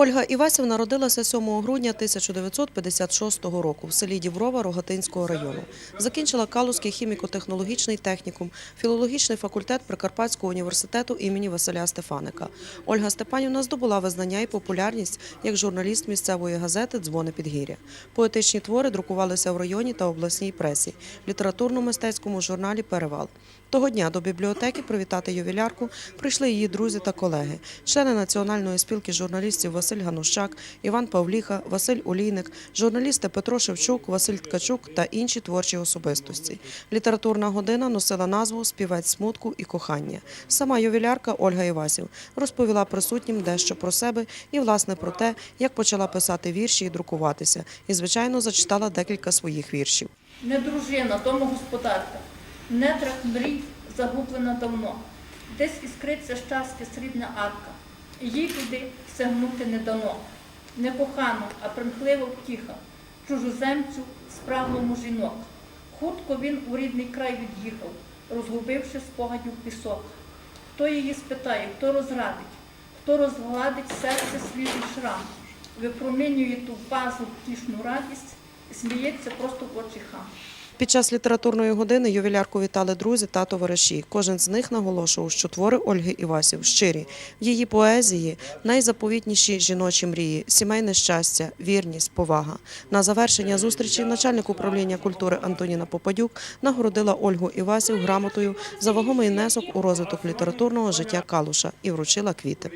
Ольга Івасів народилася 7 грудня 1956 року в селі Діброва Рогатинського району. Закінчила Калузький хіміко-технологічний технікум, філологічний факультет Прикарпатського університету імені Василя Стефаника. Ольга Степанівна здобула визнання і популярність як журналіст місцевої газети Дзвони Підгір'я. Поетичні твори друкувалися в районі та обласній пресі, літературно-мистецькому журналі Перевал. Того дня до бібліотеки привітати ювілярку прийшли її друзі та колеги, члени Національної спілки журналістів Василь Ганущак, Іван Павліха, Василь Олійник, журналісти Петро Шевчук, Василь Ткачук та інші творчі особистості. Літературна година носила назву Співець смутку і кохання. Сама ювілярка Ольга Івасів розповіла присутнім дещо про себе і, власне, про те, як почала писати вірші і друкуватися. І, звичайно, зачитала декілька своїх віршів. Не дружина, домогосподарка, в нетрах мрій загублена давно. Десь іскриться щастя срібна арка, їй туди сягнути не дано. Не кохано, а примхлива втіха, чужоземцю справному жінок. Хутко він у рідний край від'їхав, розгубивши спогадів пісок. Хто її спитає, хто розрадить, хто розгладить серце свіжий шрам, випромінює ту базу втішну радість сміється просто в очі хам. Під час літературної години ювілярку вітали друзі та товариші. Кожен з них наголошував, що твори Ольги Івасів щирі. В її поезії найзаповітніші жіночі мрії, сімейне щастя, вірність, повага. На завершення зустрічі начальник управління культури Антоніна Попадюк нагородила Ольгу Івасів грамотою за вагомий внесок у розвиток літературного життя Калуша і вручила квіти.